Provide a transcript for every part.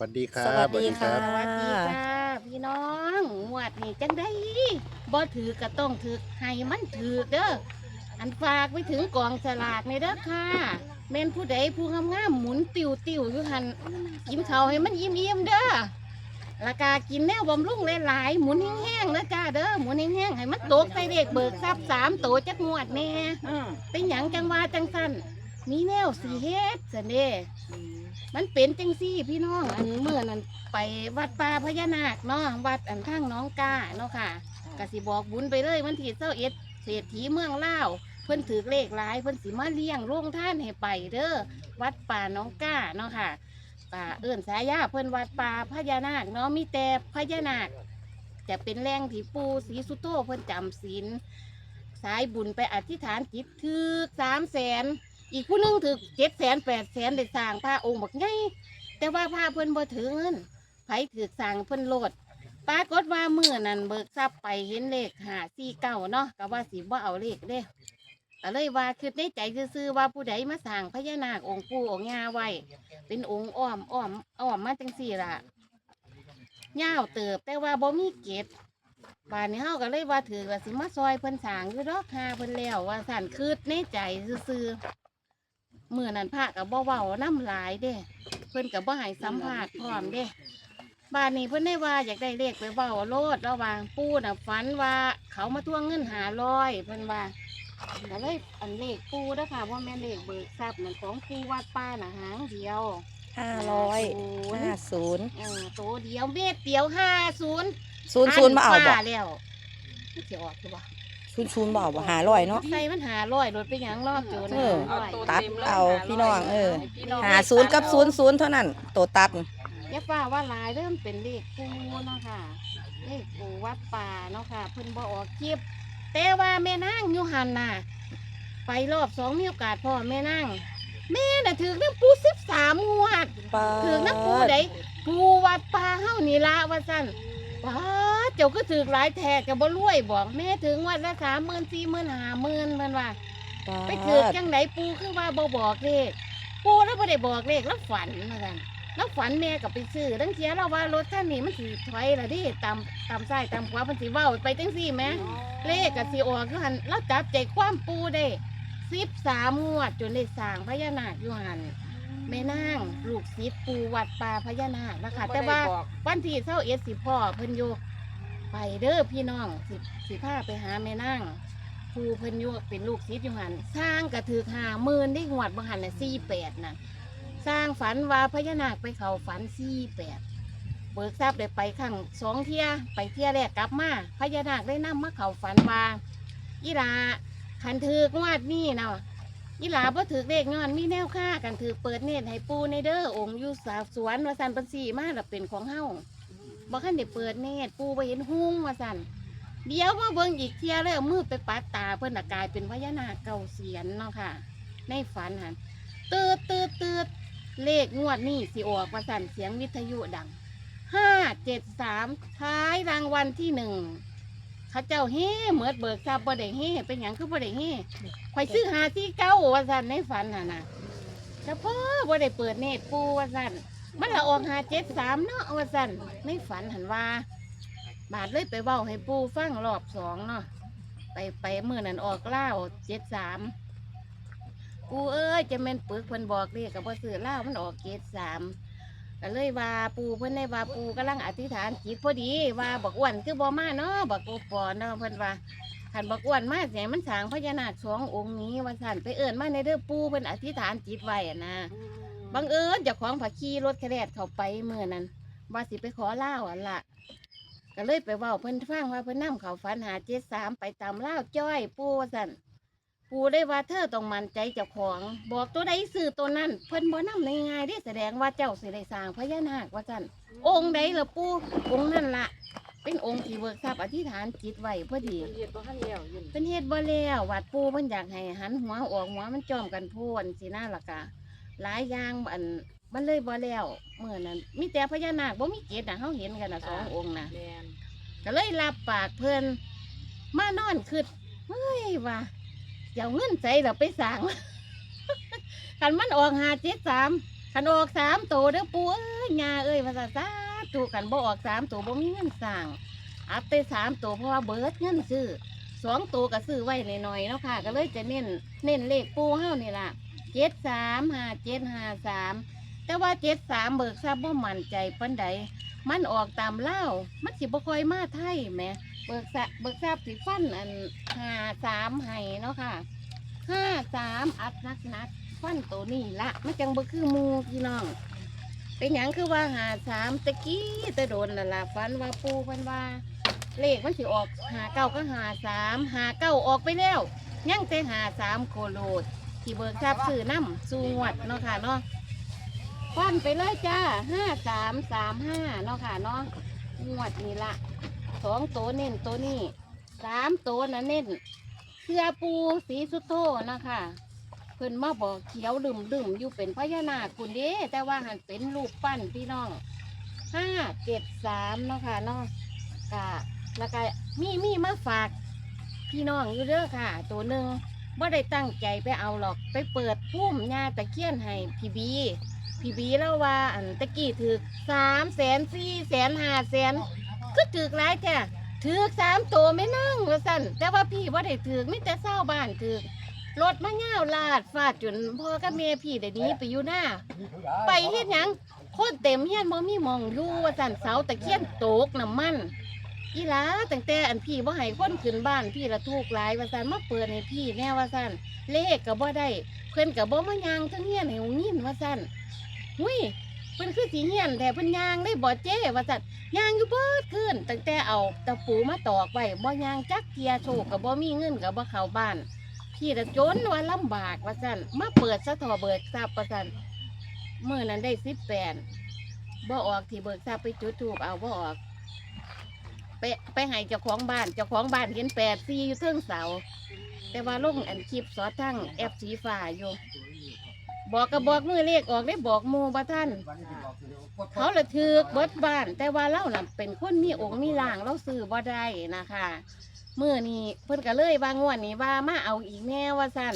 สวัสดีครัสวับสดีค่ะรับสวัสดีจ้าพี่น้องงวดนี่จังได้บ่ถือก็ต้องถือให้มันถือเด้ออันฝากไปถึงกองสลากในเด้อค่ะแม่นผู้ใดผู้งามๆหมุนติวติวๆอยู่หันกินข้าวให้มันอิ่มอิ่มๆเด้อราคากินแนวบำรุงหลายๆหมุนแห้งๆนะจ้าเด้อหมุนแห้งๆให้มันตกใส่เด็กเบิกทรัพย์สามโตจักงวดแน่ เป็นหยังจังว่าจังสั้นมีแนวสีเฮ็ดสันเด้ มันเป็นจังซี่พี่น้องอันเมื่อนั้นไปวัดป่าพญานาคเนาะวัดอันข้างน้องกาเนาะค่ะกสิบอกบุญไปเลยวันที่เจ้าเอ็ดเศรษฐีเมืองล่าวเพิ่นถือเลขหลายเพิ่นสิมาเลี้ยงโรงท่านให้ไปเด้อวัดป่าน้องกาเนาะค่ะป่าเอิ่นสายาเพิ่นวัดป่าพญานาคเนาะมีแต่พญานาคจะเป็นแรงที่ปูสีสุโตเพิ่นจำศีลสายบุญไปอธิษฐานจิตถือสามแสน อีกผู้หนึงถือเจ็ดแสนแปดแสนได้สร้างพระองค์บักใหญ่แต่ว่าพระเพิ่นบ่ถือเงินไผถือสร้างเพิ่นโลดปรากฏว่ามื้อนั้นเบิกทรัพย์ไปเห็นเลขหาสี่เก้าเนาะก็ว่าสิบ่เอาเลขเด้ก็เลยว่าคือในใจซื่อๆว่าผู้ใดมาสร้างพญานาคองค์ปู่องค์ย่าไว้ เป็นองค์อ้อมอ้อมอ้อมมาจังสี่ล่ะยาวเติบแต่ว่าบ่มีเกศป่านนี้เฮาก็เลยว่าถือว่าสิมาซอยเพิ่นสร้างอยู่ดอกหาเพิ่นแล้วว่าสั่นคืดในใจซื่อๆ มื่อนั้นพระกับบ่เว้าน้ำหลายเด้ เพิ่นกับบ่ให้สัมภาษณ์พร้อมเด้บ้านนี้เพิ่นได้ว่าอยากได้เลขไปเว้าโลดระหว่างปู่น่ะฝันว่าเขามาทวงเงินหาร้อยเพิ่นว่าก็เลยอันเลขปู่เด้อค่ะว่าแม่นเลขเบิกทรัพย์นั่นของปู่วัดป้าน่ะหางเดียวห้าร้อย50ห้าศูนย์เออโตเดียวเม็ดเดียวห้าศูนย์ศูนย์ศูนย์มาเอาบ่แล้วมันสิออกคือบ่ศูนย์ ศูนย์บ่เอาบ่หาร้อยเนาะ ใส่มันหาร้อยรถไปหยังรอบโจรเออ หาร้อยตัดเอาพี่น้องเออพี่น้องหาศูนย์กับศูนย์ศูนย์เท่านั้นตัวตัด อย่าว่าว่าหลายเริ่มเป็นเลขปูเนาะค่ะเลขปูวัดป่าเนาะค่ะเพิ่นบ่ออกคลิปแต่ว่าแม่นางอยู่หันน่ะไปรอบสองมีโอกาสพ่อแม่นางแม่น่ะถือน้ำปูสิบสามงวด ถือน้ำปูไดปูวัดป่าเฮานี่ละว่าซั่นป้าด เจ้าก็ถือหลายแทกกับบ่รวยบอกแม่ถึงงวันละสามหมื่นสี่หมื่นห้าหมื่นเพิ่นว่า ไปถือจังไหนปูคือว่าบ่บอกเลขปูแล้วบ่ได้บอกเลขแล้วฝันมากันแล้วฝันแม่ก็ไปซื้อตั้งเทียเราว่ารถคันนี้มันสิถอยละดิตามตามซ้ายตามขวามันสิเว้าไปจังซี่แหมเลขก็สิออกอยู่หั่นแล้วจับใจความปูได้13งวดจนได้สร้างพญานาคอยู่หั่นแม่นางลูกศิษย์ปูวัดป่าพญานาคนะคะแต่ว่าวันที่เศร้าเอ็ดสิพ่อเพิ่นอยู่ ไปเด้อพี่น้องสิสิพาไปหาแม่นางครูเพิ่นอยู่เป็นลูกศิษย์อยู่หันสร้างกระถือหาหมื่นได้หวดบางหันน่ะสี่แปดน่ะสร้างฝันว่าพญานาคไปเขาฝันสี่แปดเบิกทราบได้ไปข้างสองเที่ยไปเที่ยแรกกลับมาพญานาคได้นำมาเขาฝันว่าอีลาขันถือกงวดนี่เนาะอีหลาบ่ถือเลขย้อนมีแนวค่ากันถือเปิดเนตรให้ปูในเด้อองค์อยู่สาวสวนวสันปันสีมาแล้วเป็นของเฮ้า บ่คันได้เปิดเนตรปูไปเห็นหุ้งว่าสั่นเดี๋ยวมาเบิ่งอีกเที่ยเลยเอามือไปปัดตาเพิ่นน่ะกลายเป็นพญานาคเก่าเสียนเนาะค่ะ ในฝันหันตืดตืดตืดเลขงวดนี้สิออกว่าสั่นเสียงวิทยุดังห้าเจ็ดสามท้ายรางวัลที่หนึ่งเขาเจ้าเฮ่เหมือดเบิกทรัพย์บ่ได้เฮ่เป็นหยังคือบ่ได้เฮ่ข่อยซื้อหาที่เก้าว่าสั่นในฝันน่ะนะเฉพาะบ่ได้เปิดเนตรปูว่าสั่น มันละออกหาเจ็ดสามเนาะว่าสันไม่ฝันหันว่า บาดเลยไปเว้าให้ปูฟังรอบสองเนาะไปไปเมื่อนั้นออกเล่าเจ็ดสามปูเอ้ยจะแม่นปึกเพิ่นบอกเรียกกับพ่อสื่อเล่ามันออกเจ็ดสามก็เลยว่าปูเพิ่นได้ว่าปูกำลังอธิษฐานจิตพอดีว่าบอกอ้วนคือบ่มาเนาะบอกโอปอเนาะเพิ่นว่าขันบอกอ้วนมาเสียมันสางพญานาคสององค์นี้ว่าสันไปเอิ่นมาในเด้อปูเพิ่นอธิษฐานจิตไว้อะนะ บังเอิญเจ้าของผักขี่รถแครดเข้าไปเมื่อนั้นว่าสิไปขอเล่าวอันละก็เลยไปเว่าเพิ่นฟังว่าเพิ่นนํเขาฝันหาเจ็ดสามไปตามเล่าวจ้อยปูว่าสั่นปูได้ว่าเธอต้องมั่นใจเจ้าของ บอกตัวใดซื้อตัวนั้นเพิ่นบ่นำในง่ายได้แสดงว่าเจ้าสิได้สร้างพญานาคว่าสั่นองค์ใดล่ะปูองค์นั่นละเป็นองค์ที่เบิกทรัพย์อธิษฐานจิตไว้พอดีเฮ็ดบ่ทันแล้วอยู่เป็นเฮ็ดบ่แล้ววัดปูเพิ่นอยากให้หันหัวออกหัวมันจอมกันโพนสิน่าล่ะกะ หลายอย่างอันมันเลยบ่แล้วเมื่อนั้นมีแต่พญานาคบ่มีเกศน่ะเฮาเห็นกันน่ะสององค์น่ะแม่นก็เลยรับปากเพิ่นมานอนคิดเฮ้ยว่าเจ้าเงินใจเราไปสร้างคันมันออกหาเจ็ดสามขันออกสามตัวเด้อปูเอ้ยยาเอ้ยภาษาซาตูขันบ่ออกสามตัวบ่มีเงินสั่งอัพไปสามตัวเพราะว่าเบิดเงินซื้อสองตัวก็ซื้อไว้หน่อยๆเนาะค่ะ ก็เลยจะเน้นเน้นเลขปูเฮานี่ล่ะ เจ็ดสามห้าเจ็ดห้าสามแต่ว่าเจ็ดสามเบิกทราบบ่มั่นใจปานใดมันออกตามเล่ามันสิบ่คอยมาไทยแหมเบิกทราบเบิกทราบสิฟันอันห้าสามให้เนาะค่ะห้าสามอัดนักนักฟันตัวนี้ละมันจังบ่คือหมูพี่น้องเป็นหยังคือว่าหาสามตะกี้ตะโดนน่ะละฟันว่าปูฟันว่า เลขมันสิออกหาเก้าก็หาสามหาเก้าออกไปแล้วยังแต่หาสามโคโลด ที่เบิกทราบซื้อน้ำสูงวดเนาะค่ะเนาะฟันไปเลยจ้าห้าสามสามห้าเนาะค่ะเนาะงวดนี่ละสองตัวเน้นตัวนี้สามตัวนะเน้นเสื้อปูสีสุดโทเนาะค่ะเพิ่นมาบอกเขียวลืมลืมอยู่เป็นพญานาคคุณเด้แต่ว่าหันเป็นรูปปั้นพี่น้องห้าเจ็ดสามเนาะค่ะเนาะกะแล้วก็มีมีมาฝากพี่น้องอยู่เด้อค่ะ ตัวหนึ่ง ว่าได้ตั้งใจไปเอาหรอกไปเปิดพุ่มยาตะเคียนให้พี่บี พี่บีแล้วว่าอันตะกี้ถือสามแสนสี่แสนห้าแสนก็ถือหลายแท้ถือสามตัวไม่นั่งว่าสั่นแต่ว่าพี่ว่าได้ถือมิแต่เศร้าบ้านถือรถมาเง่าลาดฟาดจนพ่อกับแม่พี่ได้หนี้ไปอยู่หน้า ไปเฮ็ดหยังคนเต็มเฮียนบ่มีมองอยู่ว่าสั่นเสาตะเคียนตกน้ำมัน อีหลาตั้งแต่อันพี่บ่ให้คนขึ้นบ้านพี่ละทุกข์หลายว่าสั่นมาเปิดให้พี่แน่ว่าสั่นเลขก็บ่ได้เพิ่นก็บ่มายางทั้งเฮียนให้หูยินว่าสั่นหุ้ยเพิ่นคือสิเฮียนแต่เพิ่นยางได้บ่เจ้ว่าสั่นยางอยู่เบิดขึ้นตั้งแต่เอาตะปูมาตอกไว้บ่ยางจักเทียโชคก็บ่มีเงินก็บ่เข้าบ้าน พี่ละจนว่าลำบากว่าสั่นมาเปิดสะทอเบิกทรัพย์ว่าสั่นเมื่อนั้นได้สิบแปดบ่ออกที่เบิกทรัพย์ไปจุดถูกเอาบ่ออก ไปไปให้เจ้าของบ้านเจ้าของบ้านเห็นแปดสี่อยู่เทิงเสา แต่ว่าลงอันคลิปสอดทั้งแอปสีฟ้าอยู่ บอกก็บอกมือเลขออกได้บอกหมูบ่ท่าน เขาละถือกเบิดบ้าน แต่ว่าเราน่ะเป็นคนมีองค์มีล่างเราซื้อบ่ได้นะคะเมื่อนี้เพิ่นก็เลยว่างวดนี้ว่ามาเอาอีกแน่ว่าสั่น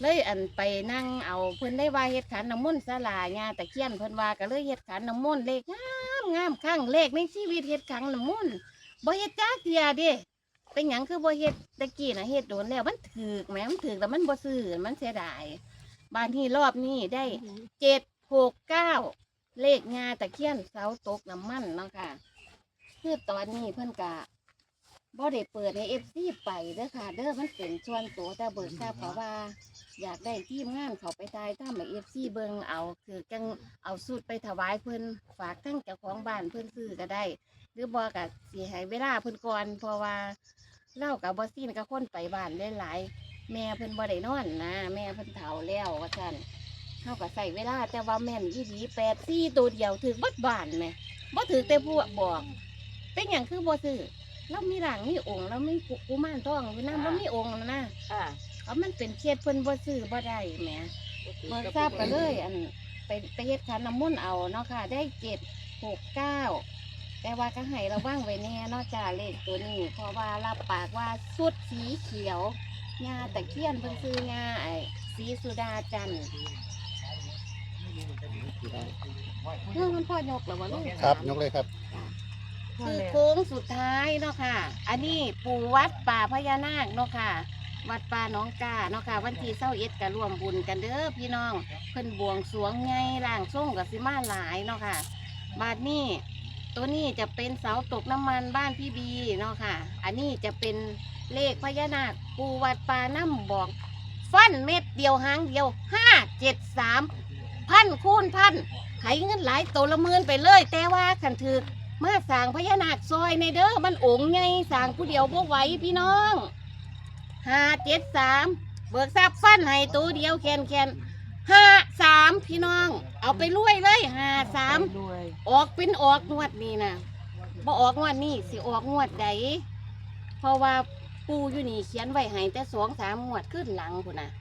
เลยอันไปนั่งเอาเพิ่นได้ว่าเฮ็ดขันน้ำมนต์สลายาตะเคียนเพิ่นว่าก็เลยเฮ็ดขันน้ำมนต์เลขงามงามข้างเลขในชีวิตเฮ็ดขันน้ำมนต์บ่เฮ็ดจ้าเทียเด้เป็นหยังคือบ่เฮ็ดตะกี้น่ะเฮ็ดโดนแล้วมันถูกแหมมันถูกแต่มันบ่ซื้อมันเสียดายบานที่รอบนี้ได้เจ็ดหกเก้าเลขงาตะเคียนเสาตกน้ำมันเนาะค่ะคือตอนนี้เพิ่นกะบ่ได้เปิดให้เอฟซีไปเด้อค่ะ เด้อมันเป็นส่วนตัวแต่เบิกทราบเพราะว่า อยากได้ทีมงานเขาไปตายถ้ามาเอฟซีเบิงเอา คือจังเอาสูตรไปถวายเพิ่นฝากทั้งเจ้าของบ้านเพิ่นซื้อก็ได้ หรือบอกกะสิให้เวลาเพิ่นก่อนเพราะว่าเล่ากับบ่ซีนกับคนไปบ้านหลายๆแม่เพิ่นบ่ได้นอนนะ แม่เพิ่นเฒ่าแล้วว่าซั่นเขาก็ใส่เวลาแต่ว่าแม่นยี่ดีแปดสี่ตัวเดียวถือบัดบานไหมบ่ถือแต่ผู้บอกเป็นอย่างคือบ่ซื้อเรามีหลังมีองค์เรามีกุมารทองอยู่น้ำเรามีองค์นะค่ะ เอามันเป็นเครียดเพิ่นบ่ซื้อบ่ได้แหมเมื่อทราบก็เลย อันไปไปเฮ็ดขันน้ำมนต์เอาเนาะค่ะ ได้เจ็ดหกเก้าแต่ว่าก็ให้ระวังไว้แน่เนาะจ้าเลขตัวนี้เพราะว่ารับปากว่าสุดสีเขียวงาตะเคียนเพิ่นซื้องาไอ้สีสุดาจันทร์เรื่องมันพ่อยกเหรอวะลูก ครับยกเลยครับ คือโค้งสุดท้ายเนาะค่ะ อันนี้ปู่วัดป่าพญานาคเนาะค่ะ วัดป่าหน้องกาเนาะค่ะวันที่เศร้าเอ็ดก็ร่วมบุญกันเด้อพี่น้องเพิ่นบวงสรวงไงล่างส่งกับสิมาหลายเนาะค่ะ บาดนี้ตัวนี้จะเป็นเสาตกน้ำมันบ้านพี่บีเนาะค่ะ อันนี้จะเป็นเลขพญานาคปูวัดป่าน้ำบอก ฟันเม็ดเดียวหางเดียวห้าเจ็ดสามพันคูณพันไถเงินหลายตัวละหมื่นไปเลย แต่ว่าขันถือมาสร้างพญานาคซอยในเด้อมันองค์ไงสร้างผู้เดียวบ่ไหวพี่น้อง ห้าเจ็ดสามเบิกทรัพย์ฟันให้ตัวเดียวแคนแคนห้าสามพี่น้อง เอาไปรวยเลยห้าสามด้วยออกเป็นออกงวดนี้นะบ่ออกงวดนี้สิออกงวดใดเพราะว่าปูอยู่นี่เขียนไว้ให้แต่สองสามงวดขึ้นหลังพุ่นนะ